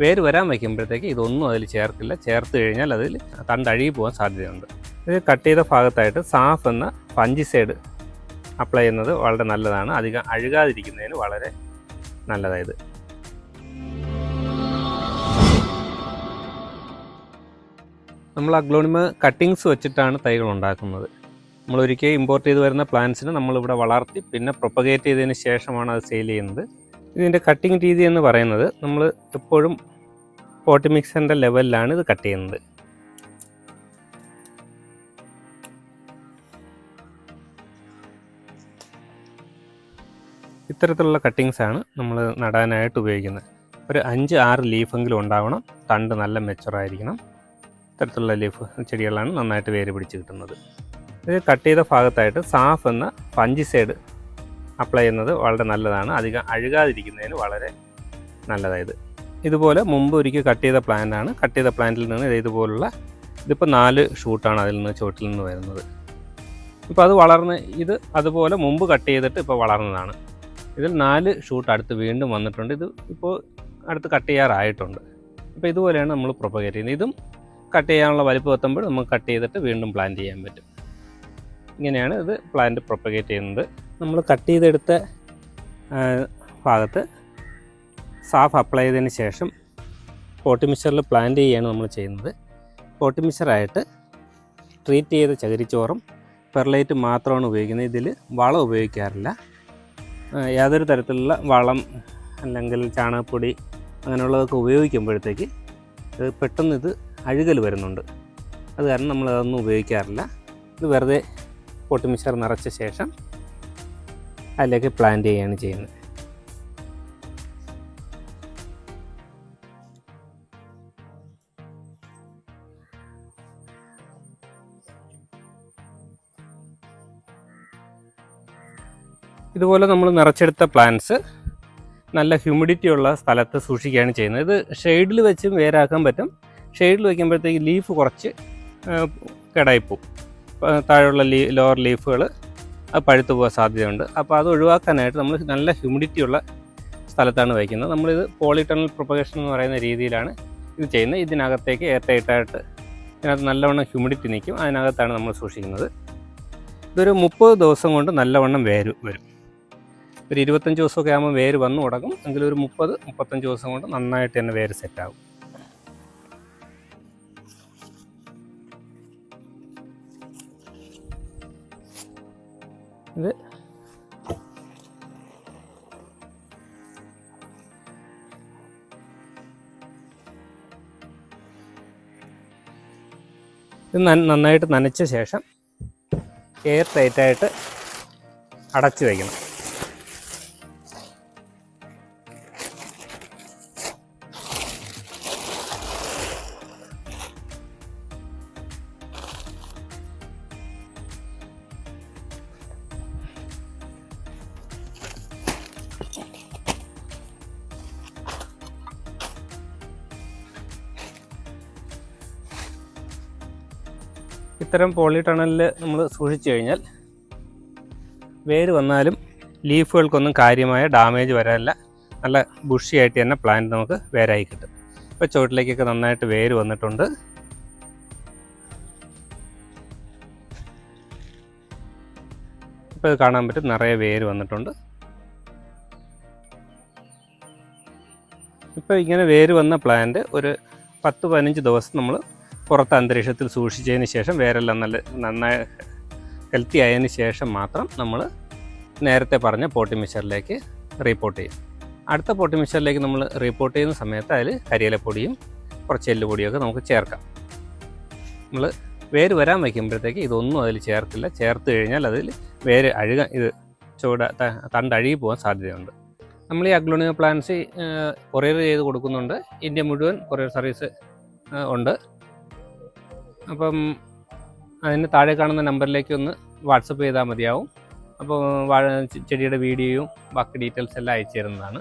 വേര് വരാൻ വയ്ക്കുമ്പോഴത്തേക്ക് ഇതൊന്നും അതിൽ ചേർക്കില്ല ചേർത്ത് കഴിഞ്ഞാൽ അതിൽ തണ്ടഴുകി പോകാൻ സാധ്യതയുണ്ട്. ഇത് കട്ട് ചെയ്ത ഭാഗത്തായിട്ട് സാഫ് എന്ന ഫഞ്ചിസൈഡ് അപ്ലൈ ചെയ്യുന്നത് വളരെ നല്ലതാണ്. അധികം അഴുകാതിരിക്കുന്നതിന് വളരെ നല്ലതായത്. നമ്മൾ അഗ്ലോണിമ കട്ടിങ്സ് വെച്ചിട്ടാണ് തൈകൾ ഉണ്ടാക്കുന്നത്. നമ്മൾ ഒരിക്കൽ ഇമ്പോർട്ട് ചെയ്ത് വരുന്ന പ്ലാന്റ്സിനെ നമ്മളിവിടെ വളർത്തി പിന്നെ പ്രൊപ്പഗേറ്റ് ചെയ്തതിന് ശേഷമാണ് അത് സെയിൽ ചെയ്യുന്നത്. ഇതിന്റെ കട്ടിങ് രീതി എന്ന് പറയുന്നത് നമ്മൾ എപ്പോഴും പോട്ടി മിക്സറിന്റെ ലെവലിലാണ് ഇത് കട്ട് ചെയ്യുന്നത്. ഇത്തരത്തിലുള്ള കട്ടിങ്സ് ആണ് നമ്മൾ നടാനായിട്ട് ഉപയോഗിക്കുന്നത്. ഒരു അഞ്ച് ആറ് ലീഫെങ്കിലും ഉണ്ടാവണം തണ്ട് നല്ല മെച്ചുറായിരിക്കണം ഇത്തരത്തിലുള്ള ലീഫ് ചെടികളാണ് നന്നായിട്ട് വേര് പിടിച്ച് കിട്ടുന്നത്. ഇത് കട്ട് ചെയ്ത ഭാഗത്തായിട്ട് സാഫ് എന്ന ഫഞ്ചിസൈഡ് അപ്ലൈ ചെയ്യുന്നത് വളരെ നല്ലതാണ്. അധികം അഴുകാതിരിക്കുന്നതിന് വളരെ നല്ലതായത് ഇതുപോലെ മുമ്പ് ഒരിക്കൽ കട്ട് ചെയ്ത പ്ലാന്റാണ് കട്ട് ചെയ്ത പ്ലാന്റിൽ നിന്ന് ഇത് ഇതുപോലുള്ള ഇതിപ്പോൾ നാല് ഷൂട്ടാണ് അതിൽ നിന്ന് ചുവട്ടിൽ നിന്ന് വരുന്നത്. ഇപ്പോൾ അത് വളർന്ന് ഇത് അതുപോലെ മുമ്പ് കട്ട് ചെയ്തിട്ട് ഇപ്പോൾ വളർന്നതാണ്. ഇതിൽ നാല് ഷൂട്ട് അടുത്ത് വീണ്ടും വന്നിട്ടുണ്ട്. ഇത് ഇപ്പോൾ അടുത്ത് കട്ട് ചെയ്യാറായിട്ടുണ്ട്. ഇപ്പോൾ ഇതുപോലെയാണ് നമ്മൾ പ്രൊപ്പഗേറ്റ് ചെയ്യുന്നത്. ഇതും കട്ട് ചെയ്യാനുള്ള വലിപ്പം എത്തുമ്പോൾ നമുക്ക് കട്ട് ചെയ്തിട്ട് വീണ്ടും പ്ലാന്റ് ചെയ്യാൻ പറ്റും. ഇങ്ങനെയാണ് ഇത് പ്ലാന്റ് പ്രൊപ്പഗേറ്റ് ചെയ്യുന്നത്. നമ്മൾ കട്ട് ചെയ്തെടുത്ത ഭാഗത്ത് സാഫ് അപ്ലൈ ചെയ്തതിന് ശേഷം പോട്ടി മിക്സറിൽ പ്ലാന്റ് ചെയ്യുകയാണ് നമ്മൾ ചെയ്യുന്നത്. പോട്ടി മിക്സറായിട്ട് ട്രീറ്റ് ചെയ്ത ചകിരിച്ചോറും പെർലൈറ്റ് മാത്രമാണ് ഉപയോഗിക്കുന്നത്. ഇതിൽ വളം ഉപയോഗിക്കാറില്ല. യാതൊരു തരത്തിലുള്ള വളം അല്ലെങ്കിൽ ചാണകപ്പൊടി അങ്ങനെയുള്ളതൊക്കെ ഉപയോഗിക്കുമ്പോഴത്തേക്ക് പെട്ടെന്ന് ഇത് അഴുകൽ വരുന്നുണ്ട്. അത് കാരണം നമ്മൾ അതൊന്നും ഉപയോഗിക്കാറില്ല. ഇത് വെറുതെ പൊട്ടിമിച്ചർ നിറച്ച ശേഷം അതിലേക്ക് പ്ലാന്റ് ചെയ്യുകയാണ് ചെയ്യുന്നത്. ഇതുപോലെ നമ്മൾ നിറച്ചെടുത്ത പ്ലാന്റ്സ് നല്ല ഹ്യൂമിഡിറ്റി ഉള്ള സ്ഥലത്ത് സൂക്ഷിക്കുകയാണ് ചെയ്യുന്നത്. ഇത് ഷെയ്ഡിൽ വെച്ചും വേരാക്കാൻ പറ്റും. ഷെയ്ഡിൽ വയ്ക്കുമ്പോഴത്തേക്ക് ലീഫ് കുറച്ച് കിടായിപ്പോവും. താഴെയുള്ള ലീ ലോവർ ലീഫുകൾ അത് പഴുത്തു പോകാൻ സാധ്യതയുണ്ട്. അപ്പോൾ അത് ഒഴിവാക്കാനായിട്ട് നമ്മൾ നല്ല ഹ്യൂമിഡിറ്റി ഉള്ള സ്ഥലത്താണ് വയ്ക്കുന്നത്. നമ്മളിത് പോളിടണൽ പ്രൊപ്പഗേഷൻ എന്ന് പറയുന്ന രീതിയിലാണ് ഇത് ചെയ്യുന്നത്. ഇതിനകത്തേക്ക് എയർടൈറ്റായിട്ട് ഇതിനകത്ത് നല്ലവണ്ണം ഹ്യൂമിഡിറ്റി നിൽക്കും. അതിനകത്താണ് നമ്മൾ സൂക്ഷിക്കുന്നത്. ഇതൊരു മുപ്പത് ദിവസം കൊണ്ട് നല്ലവണ്ണം വേര് വരും. ഒരു ഇരുപത്തഞ്ച് ദിവസമൊക്കെ ആകുമ്പോൾ വേര് വന്നു തുടങ്ങും. എങ്കിലും ഒരു മുപ്പത് മുപ്പത്തഞ്ച് ദിവസം കൊണ്ട് നന്നായിട്ട് തന്നെ വേര് സെറ്റാകും ഇത് ഇത് നന്നായിട്ട് നനച്ച ശേഷം എയർ ടൈറ്റായിട്ട് അടച്ചു വയ്ക്കണം. ഇത്തരം പോളി ടണലിൽ നമ്മൾ സൂക്ഷിച്ചു കഴിഞ്ഞാൽ വേര് വന്നാലും ലീഫുകൾക്കൊന്നും കാര്യമായ ഡാമേജ് വരാനില്ല നല്ല ബുഷിയായിട്ട് തന്നെ പ്ലാന്റ് നമുക്ക് വേരായി കിട്ടും. ഇപ്പോൾ ചുവട്ടിലേക്കൊക്കെ നന്നായിട്ട് വേര് വന്നിട്ടുണ്ട്. ഇപ്പോൾ ഇത് കാണാൻ പറ്റും നിറയെ വേര് വന്നിട്ടുണ്ട്. ഇപ്പോൾ ഇങ്ങനെ വേര് വന്ന പ്ലാന്റ് ഒരു പത്ത് പതിനഞ്ച് ദിവസം നമ്മൾ പുറത്ത് അന്തരീക്ഷത്തിൽ സൂക്ഷിച്ചതിന് ശേഷം വേരെല്ലാം നല്ല നന്നായി ഹെൽത്തി ആയതിന് ശേഷം മാത്രം നമ്മൾ നേരത്തെ പറഞ്ഞ പോട്ടി മിക്സറിലേക്ക് റീപ്പോർട്ട് ചെയ്യും. അടുത്ത പോട്ടി മിക്സറിലേക്ക് നമ്മൾ റീപ്പോർട്ട് ചെയ്യുന്ന സമയത്ത് അതിൽ കരിയിലപ്പൊടിയും കുറച്ച് എല്ലുപൊടിയൊക്കെ നമുക്ക് ചേർക്കാം. നമ്മൾ വേര് വരാൻ വയ്ക്കുമ്പോഴത്തേക്ക് ഇതൊന്നും അതിൽ ചേർക്കില്ല ചേർത്ത് കഴിഞ്ഞാൽ അതിൽ വേര് അഴുക ഇത് ചൂട തണ്ടഴുകി പോകാൻ സാധ്യതയുണ്ട്. നമ്മൾ ഈ അഗ്ലോണിയ പ്ലാന്റ്സ് കൊറിയർ ചെയ്ത് കൊടുക്കുന്നുണ്ട്. ഇന്ത്യ മുഴുവൻ കൊറിയർ സർവീസ് ഉണ്ട്. അപ്പം അതിന് താഴെ കാണുന്ന നമ്പറിലേക്ക് ഒന്ന് വാട്സപ്പ് ചെയ്താൽ മതിയാവും. അപ്പോൾ ചെടിയുടെ വീഡിയോയും ബാക്കി ഡീറ്റെയിൽസ് എല്ലാം അയച്ചു തരുന്നതാണ്.